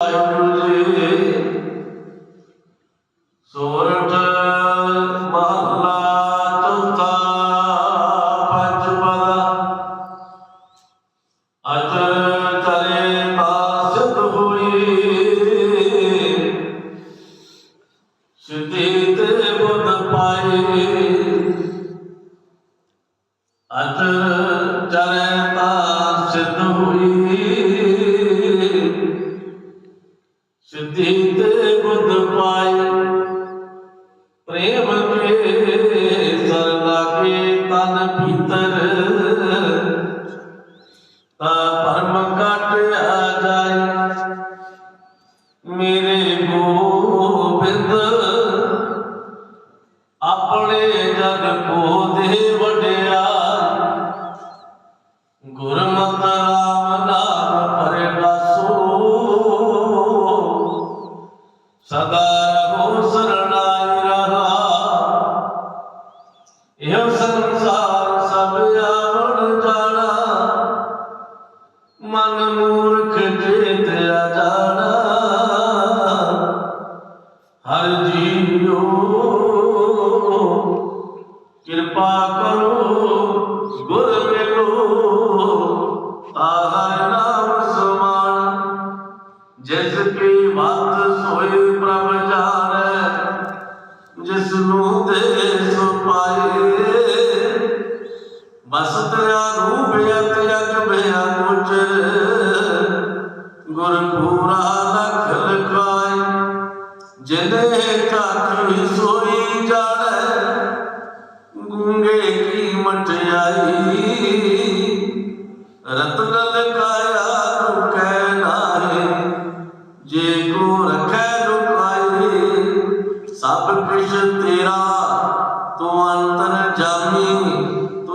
ਵਾਹਿਗੁਰੂ ਜੀ ਸੋਰਠ ਮਹਲਾ ਚੌਥਾ ਪੰਜਪਦਾ ਅਜ ਚਲੇ ਤਾਸਤ ਹੋਈ ਸਿੱਧੀ ਤੇ ਬੁੱਧ ਪਾਏ ਅਜ ਚਲੇ ਤਾਸਤ ਹੋਈ ਸਦਾ ਰਹੋ ਸਰਣਾਈ ਰਹਾ। ਇਹ ਸੰਸਾਰ ਸਭ ਆਵਣ ਜਾਣਾ। ਮਨ ਮੂਰਖ ਜੇਤ ਅਜਾਣਾ। ਹਰ ਜੀਓ ਕਿਰਪਾ ਕਰੋ, ਗੁਰ ਮਿਲੋ ਆਹਰ ਬਸਤ ਰੂਪ ਅਤ ਜਗ ਬਿਆ ਗੁਜਰ ਗੁਰ ਪੂਰਾ ਲਖ ਲਖਾਏ, ਜਿਨੇ ਚਾਖੀ ਸੋਈ ਜਾਣੈ ਗੂੰਗੇ ਕੀ ਮਟਿਆਈ ਰਤਨ ਲਗਾਇਆ ਰੁਕੈ ਨਾਹੀ, ਜੇ ਕੋ ਰਖੈ ਲੁਕਾਈ ਸਭ ਕੁਛ ਤੇਰਾ, ਤੂੰ ਅੰਤਰ ਜਾਮੀ